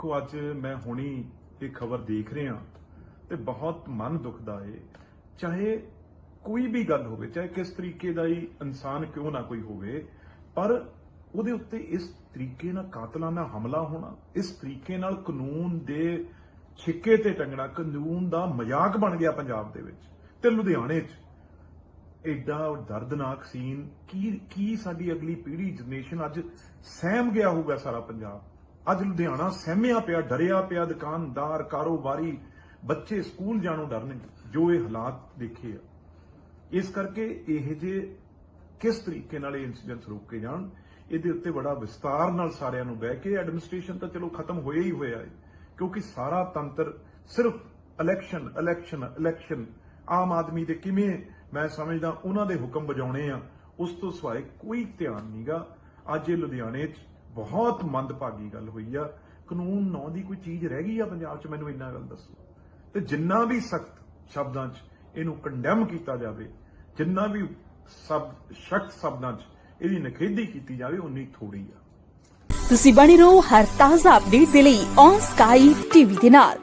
ਦੇਖੋ ਅੱਜ ਮੈਂ ਹੁਣੀ ਇਹ ਖਬਰ ਦੇਖ ਰਿਹਾ ਤੇ ਬਹੁਤ ਮਨ ਦੁਖਦਾ ਏ। ਚਾਹੇ ਕੋਈ ਵੀ ਗੱਲ ਹੋਵੇ, ਚਾਹੇ ਕਿਸ ਤਰੀਕੇ ਦਾ ਹੀ ਇਨਸਾਨ ਕਿਉਂ ਨਾ ਕੋਈ ਹੋਵੇ, ਪਰ ਉਹਦੇ ਉੱਤੇ ਇਸ ਤਰੀਕੇ ਨਾਲ ਕਾਤਲਾਨਾ ਹਮਲਾ ਹੋਣਾ, ਇਸ ਤਰੀਕੇ ਨਾਲ ਕਾਨੂੰਨ ਦੇ ਛਿੱਕੇ ਤੇ ਟੰਗਣਾ, ਕਾਨੂੰਨ ਦਾ ਮਜ਼ਾਕ ਬਣ ਗਿਆ ਪੰਜਾਬ ਦੇ ਵਿੱਚ ਤੇ ਲੁਧਿਆਣੇ 'ਚ। ਐਡਾ ਦਰਦਨਾਕ ਸੀਨ, ਕੀ ਕੀ ਸਾਡੀ ਅਗਲੀ ਪੀੜ੍ਹੀ, ਜਨਰੇਸ਼ਨ ਅੱਜ ਸਹਿਮ ਗਿਆ ਹੋਊਗਾ ਸਾਰਾ ਪੰਜਾਬ। ਅੱਜ ਲੁਧਿਆਣਾ ਸਹਿਮਿਆ ਪਿਆ, ਡਰਿਆ ਪਿਆ ਦੁਕਾਨਦਾਰ, ਕਾਰੋਬਾਰੀ, ਬੱਚੇ ਸਕੂਲ ਜਾਣੋਂ ਡਰਨਗੇ ਜੋ ਇਹ ਹਾਲਾਤ ਦੇਖੇ ਆ। ਇਸ ਕਰਕੇ ਇਹ ਜੇ ਕਿਸ ਤਰੀਕੇ ਨਾਲ ਇਹ ਇਨਸੀਡੈਂਟਸ ਰੋਕੇ ਜਾਣ, ਇਹਦੇ ਉੱਤੇ ਬੜਾ ਵਿਸਤਾਰ ਨਾਲ ਸਾਰਿਆਂ ਨੂੰ ਬਹਿ ਕੇ ਐਡਮਿਨਿਸਟ੍ਰੇਸ਼ਨ ਤਾਂ ਚਲੋ ਖਤਮ ਹੋਇਆ ਹੀ ਹੋਇਆ ਹੈ, ਕਿਉਂਕਿ ਸਾਰਾ ਤੰਤਰ ਸਿਰਫ ਇਲੈਕਸ਼ਨ ਇਲੈਕਸ਼ਨ ਇਲੈਕਸ਼ਨ ਆਮ ਆਦਮੀ ਦੇ ਕਿਵੇਂ ਮੈਂ ਸਮਝਦਾ ਉਹਨਾਂ ਦੇ ਹੁਕਮ ਵਜਾਉਣੇ ਆ, ਉਸ ਤੋਂ ਸਿਵਾਏ ਕੋਈ ਧਿਆਨ ਨਹੀਂਗਾ ਅੱਜ ਇਹ ਲੁਧਿਆਣੇ 'ਚ ਬਹੁਤ ਮੰਦਭਾਗੀ ਗੱਲ ਹੋਈ ਆ। ਕਾਨੂੰਨ ਨਾਂ ਦੀ ਕੋਈ ਚੀਜ਼ ਰਹਿ ਗਈ ਆ ਪੰਜਾਬ 'ਚ? ਮੈਨੂੰ ਇੰਨਾ ਗੱਲ ਦੱਸੋ। ਤੇ ਜਿੰਨਾ ਵੀ ਸਖਤ ਸ਼ਬਦਾਂ 'ਚ ਇਹਨੂੰ ਕੰਡੈਮ ਕੀਤਾ ਜਾਵੇ, ਜਿੰਨਾ ਵੀ ਸਭ ਸਖਤ ਸ਼ਬਦਾਂ 'ਚ ਇਹਦੀ ਨਖੇਦੀ ਕੀਤੀ ਜਾਵੇ ਉਨੀ ਥੋੜੀ ਆ। ਤੁਸੀਂ ਬਣੇ ਰਹੋ ਹਰ ਤਾਜ਼ਾ ਅਪਡੇਟ ਦੇ ਲਈ ਔਨ ਸਕਾਈ ਟੀਵੀ ਦੇ ਨਾਲ।